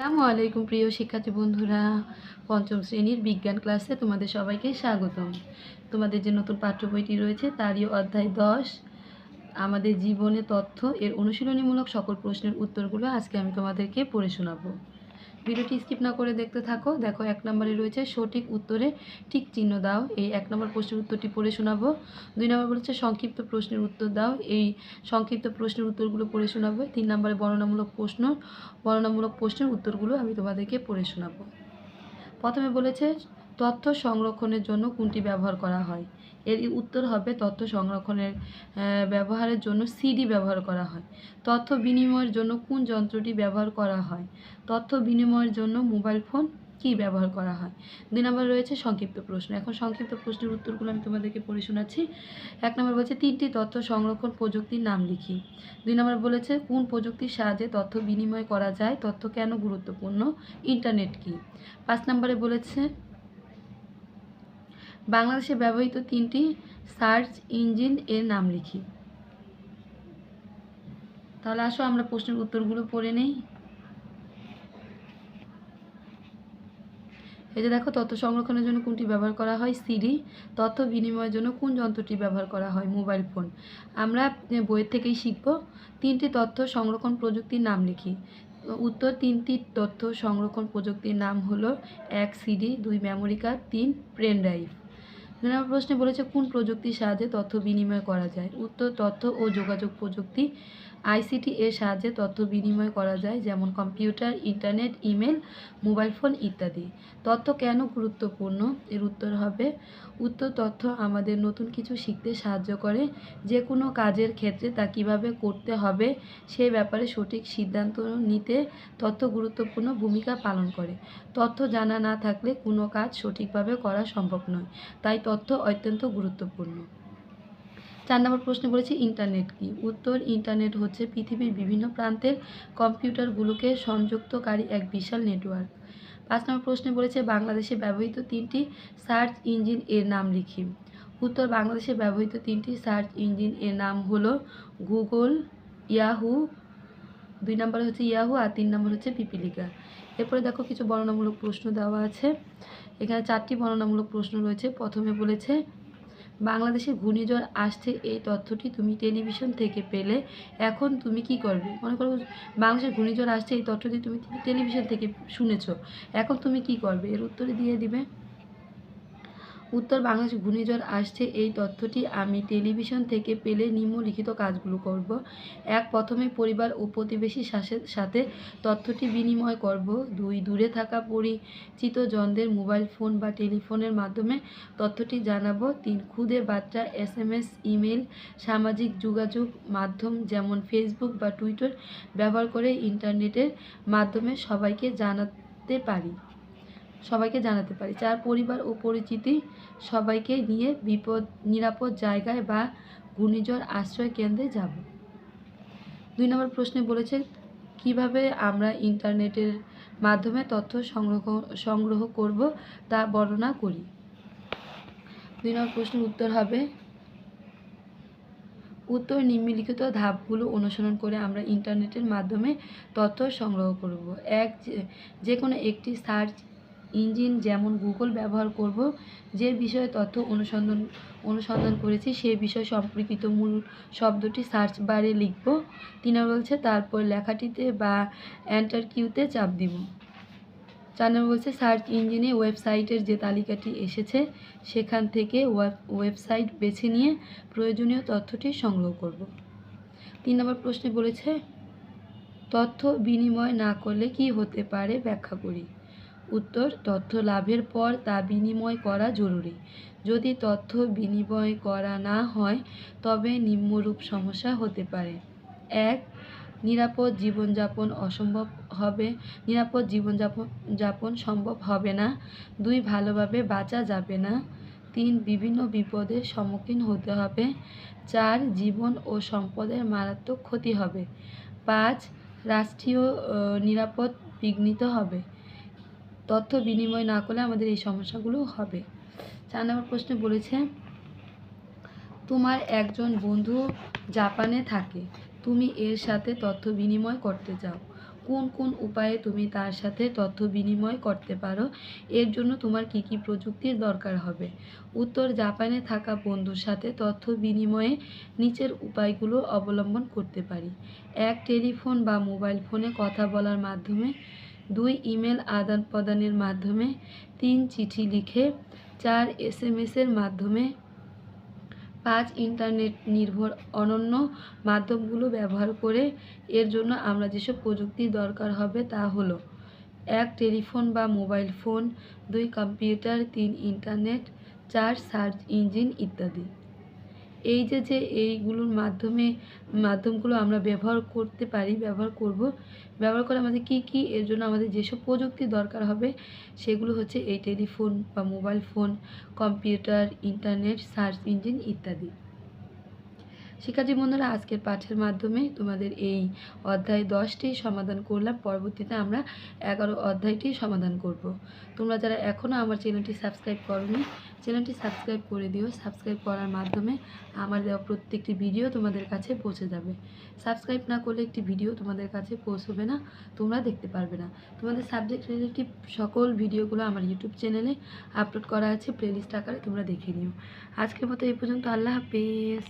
আসসালামু আলাইকুম, প্রিয় শিক্ষার্থী বন্ধুরা। পঞ্চম শ্রেণির বিজ্ঞান ক্লাসে তোমাদের সবাইকে স্বাগতম। তোমাদের যে নতুন পাঠ্য বইটি রয়েছে, তারই অধ্যায় দশ। আমাদের জীবনে তথ্য এর অনুশীলনীমূলক সকল প্রশ্নের উত্তরগুলো আজকে আমি তোমাদেরকে পড়ে শোনাবো। ভিডিওটি স্কিপ না করে দেখতে থাকো। দেখো, এক নম্বরে রয়েছে সঠিক উত্তরে ঠিক চিহ্ন দাও। এই এক নম্বর প্রশ্নের উত্তরটি পড়ে শোনাবো। দুই নম্বর বলেছে সংক্ষিপ্ত প্রশ্নের উত্তর দাও। এই সংক্ষিপ্ত প্রশ্নের উত্তরগুলো পড়ে শোনাবো। তিন নম্বরে বর্ণনামূলক প্রশ্ন। বর্ণনামূলক প্রশ্নের উত্তরগুলো আমি তোমাদেরকে পড়ে শোনাবো। প্রথমে বলেছে তথ্য সংরক্ষণের জন্য কোনটি ব্যবহার করা হয়? এর উত্তর হবে তথ্য সংরক্ষণের ব্যবহারের জন্য সিডি ব্যবহার করা হয়। তথ্য বিনিময়ের জন্য কোন যন্ত্রটি ব্যবহার করা হয়? তথ্য বিনিময়ের জন্য মোবাইল ফোন কি ব্যবহার করা হয়? দুই নম্বর রয়েছে সংক্ষিপ্ত প্রশ্ন। এখন সংক্ষিপ্ত প্রশ্নের উত্তরগুলো আমি তোমাদেরকে পড়ে শোনাচ্ছি। এক নম্বর বলছে, তিনটি তথ্য সংরক্ষণ প্রযুক্তির নাম লিখি। দুই নম্বর বলেছে, কোন প্রযুক্তির সাহায্যে তথ্য বিনিময় করা যায়? তথ্য কেন গুরুত্বপূর্ণ? ইন্টারনেট কি? পাঁচ নম্বরে বলেছে বাংলাদেশে ব্যবহৃত তিনটি সার্চ ইঞ্জিন এর নাম লিখি। তাহলে আসো, আমরা প্রশ্নের উত্তরগুলো পড়ে নেই। এই যে দেখো, তথ্য সংরক্ষণের জন্য কোনটি ব্যবহার করা হয়? সিডি। তথ্য বিনিময়ের জন্য কোন যন্ত্রটি ব্যবহার করা হয়? Mobile phone. আমরা বইয়ের থেকেই শিখব। তিনটি তথ্য সংরক্ষণ প্রযুক্তির নাম লিখি। উত্তর তিনটি তথ্য সংরক্ষণ প্রযুক্তির নাম হলো এক সিডি, দুই মেমোরি কার্ড, তিন পেন ড্রাইভ। দুই নম্বর প্রশ্নে বলেছে, কোন প্রযুক্তির সাহায্যে তথ্য বিনিময় করা যায়? উত্তর, তথ্য ও যোগাযোগ প্রযুক্তি, আইসিটি এর সাহায্যে তথ্য বিনিময় করা যায়, যেমন computer, internet, email, mobile phone ইত্যাদি। তথ্য কেন গুরুত্বপূর্ণ? এর উত্তর হবে, উত্তর, তথ্য আমাদের নতুন কিছু শিখতে সাহায্য করে। যে কোনো কাজের ক্ষেত্রে তা কীভাবে করতে হবে সেই ব্যাপারে সঠিক সিদ্ধান্ত নিতে তথ্য গুরুত্বপূর্ণ ভূমিকা পালন করে। তথ্য জানা না থাকলে কোনো কাজ সঠিকভাবে করা সম্ভব নয়। তাই তথ্য অত্যন্ত গুরুত্বপূর্ণ। চার নম্বর প্রশ্নে বলেছি, ইন্টারনেট কি? উত্তর, ইন্টারনেট হচ্ছে পৃথিবীর বিভিন্ন প্রান্তের কম্পিউটারগুলোকে সংযুক্তকারী এক বিশাল নেটওয়ার্ক। পাঁচ নম্বর প্রশ্নে বলেছে, বাংলাদেশে ব্যবহৃত তিনটি সার্চ ইঞ্জিন এর নাম লিখি। উত্তর, বাংলাদেশে ব্যবহৃত তিনটি সার্চ ইঞ্জিন এর নাম হলো গুগল, ইয়াহু। দুই নম্বরে হচ্ছে, ইয়াহু, আর তিন নম্বর হচ্ছে, পিপিলিকা। এরপরে দেখো, কিছু বর্ণনামূলক প্রশ্ন দেওয়া আছে। এখানে চারটি বর্ণনামূলক প্রশ্ন রয়েছে। প্রথমে বলেছে, বাংলাদেশে ঘূর্ণিঝড় আসছে এই তথ্যটি তুমি টেলিভিশন থেকে পেলে, এখন তুমি কি করবে? মনে করো, বাংলাদেশে ঘূর্ণিঝড় আসছে, এই তথ্যটি তুমি টেলিভিশন থেকে শুনেছ, এখন তুমি কি করবে? এর উত্তরে দিয়ে দিবে উত্তর বাংলাদেশ ঘূর্ণিঝড় আসছে এই তথ্যটি আমি টেলিভিশন থেকে পেলে নিম্নলিখিত কাজগুলো করব। এক, প্রথমে পরিবার ও প্রতিবেশীর সাথে- তথ্যটি বিনিময় করব। দুই, দূরে থাকা পরিচিত জনদের মোবাইল ফোন বা টেলিফোনের মাধ্যমে তথ্যটি জানাব। তিন, খুদে বার্তা এস এম এস ইমেল সামাজিক যোগাযোগ মাধ্যম যেমন ফেসবুক বা টুইটার ব্যবহার করে ইন্টারনেটের মাধ্যমে সবাইকে জানাতে পারি। সবাইকে জানাতে পারি। যার পরিবার ও পরিচিতি সবাইকে নিয়ে বিপদ, নিরাপদ জায়গায় বা ঘূর্ণিঝড় আশ্রয় কেন্দ্রে যাব। দুই নম্বর প্রশ্নে বলেছে, কীভাবে আমরা ইন্টারনেটের মাধ্যমে তথ্য সংগ্রহ সংগ্রহ করব তা বর্ণনা করি? দুই নম্বর প্রশ্নের উত্তর হবে, উত্তর নিম্নলিখিত ধাপগুলো অনুসরণ করে আমরা ইন্টারনেটের মাধ্যমে তথ্য সংগ্রহ করব। এক যে- কোনো একটি সার্চ ইঞ্জিন যেমন গুগল ব্যবহার করব, যে বিষয়ে তথ্য অনুসন্ধান অনুসন্ধান করেছি সেই বিষয় সম্পর্কিত মূল শব্দটি সার্চ বারে লিখব। তিন বলছে, তারপর লেখাটিতে বা এন্টার কিউতে চাপ দিব। নম্বর বলছে, সার্চ ইঞ্জিনে ওয়েবসাইটের যে তালিকাটি এসেছে, সেখান থেকে ওয়েব, ওয়েবসাইট বেছে নিয়ে প্রয়োজনীয় তথ্যটি সংগ্রহ করব। তিন নম্বর প্রশ্নে বলেছে, তথ্য বিনিময় না করলে কি হতে পারে? ব্যাখ্যা করি। উত্তর, তথ্য লাভের পর তা বিনিময় করা জরুরি। যদি তথ্য বিনিময় করা না হয়, তবে নিম্নরূপ সমস্যা হতে পারে। এক, নিরাপদ জীবনযাপন অসম্ভব হবে, নিরাপদ জীবনযাপন, যাপন সম্ভব হবে না। দুই, ভালোভাবে বাঁচা যাবে না। তিন, বিভিন্ন বিপদের সম্মুখীন হতে হবে। চার, জীবন ও সম্পদের মারাত্মক ক্ষতি হবে। পাঁচ, রাষ্ট্রীয় নিরাপদ বিঘ্নিত হবে। তথ্য বিনিময় না করলে আমাদের এই সমস্যাগুলো হবে। চার নম্বর প্রশ্নে বলেছে, তোমার একজন বন্ধু জাপানে থাকে, তুমি এর সাথে তথ্য বিনিময় করতে চাও। কোন কোন উপায়ে তুমি তার সাথে তথ্য বিনিময় করতে পারো? এর জন্য তোমার কী কী প্রযুক্তির দরকার হবে? উত্তর, জাপানে থাকা বন্ধুর সাথে তথ্য বিনিময়ে নিচের উপায়গুলো অবলম্বন করতে পারি। এক টেলিফোন বা মোবাইল ফোনে কথা বলার মাধ্যমে দুই ইমেল আদান প্রদানের মাধ্যমে, তিন চিঠি লিখে, চার এস এম এসের মাধ্যমে, পাঁচ ইন্টারনেট নির্ভর অনন্য মাধ্যমগুলো ব্যবহার করে এর জন্য আমরা যেসব প্রযুক্তির দরকার হবে তা হলো, এক টেলিফোন বা মোবাইল ফোন, দুই কম্পিউটার, তিন ইন্টারনেট, চার সার্চ ইঞ্জিন ইত্যাদি। এই যে যে এইগুলোর মাধ্যমে, মাধ্যমগুলো আমরা ব্যবহার করতে পারি, ব্যবহার করব, ব্যবহার করে আমাদের কি কি এর জন্য আমাদের যেসব প্রযুক্তি দরকার হবে, সেগুলো হচ্ছে এই টেলিফোন বা mobile phone, computer, internet, search engine ইত্যাদি। শিক্ষার্থী বন্ধুরা, আজকের পাঠের মাধ্যমে তোমাদের এই অধ্যায় দশটি সমাধান করলাম। পরবর্তীতে আমরা এগারো অধ্যায়টি সমাধান করব। তোমরা যারা এখনও আমার চ্যানেলটি সাবস্ক্রাইব করনি, চ্যানেলটি সাবস্ক্রাইব করে দিও। সাবস্ক্রাইব করার মাধ্যমে আমার দেওয়া প্রত্যেকটি ভিডিও তোমাদের কাছে পৌঁছে যাবে। সাবস্ক্রাইব না করলে একটি ভিডিও তোমাদের কাছে পৌঁছবে না, তোমরা দেখতে পারবে না। তোমাদের সাবজেক্ট রিলেটিভ সকল ভিডিওগুলো আমার ইউটিউব চ্যানেলে আপলোড করা আছে, প্লেলিস্ট আকারে তোমরা দেখে নিও। আজকের মতো এই পর্যন্ত। আল্লাহ হাফেজ।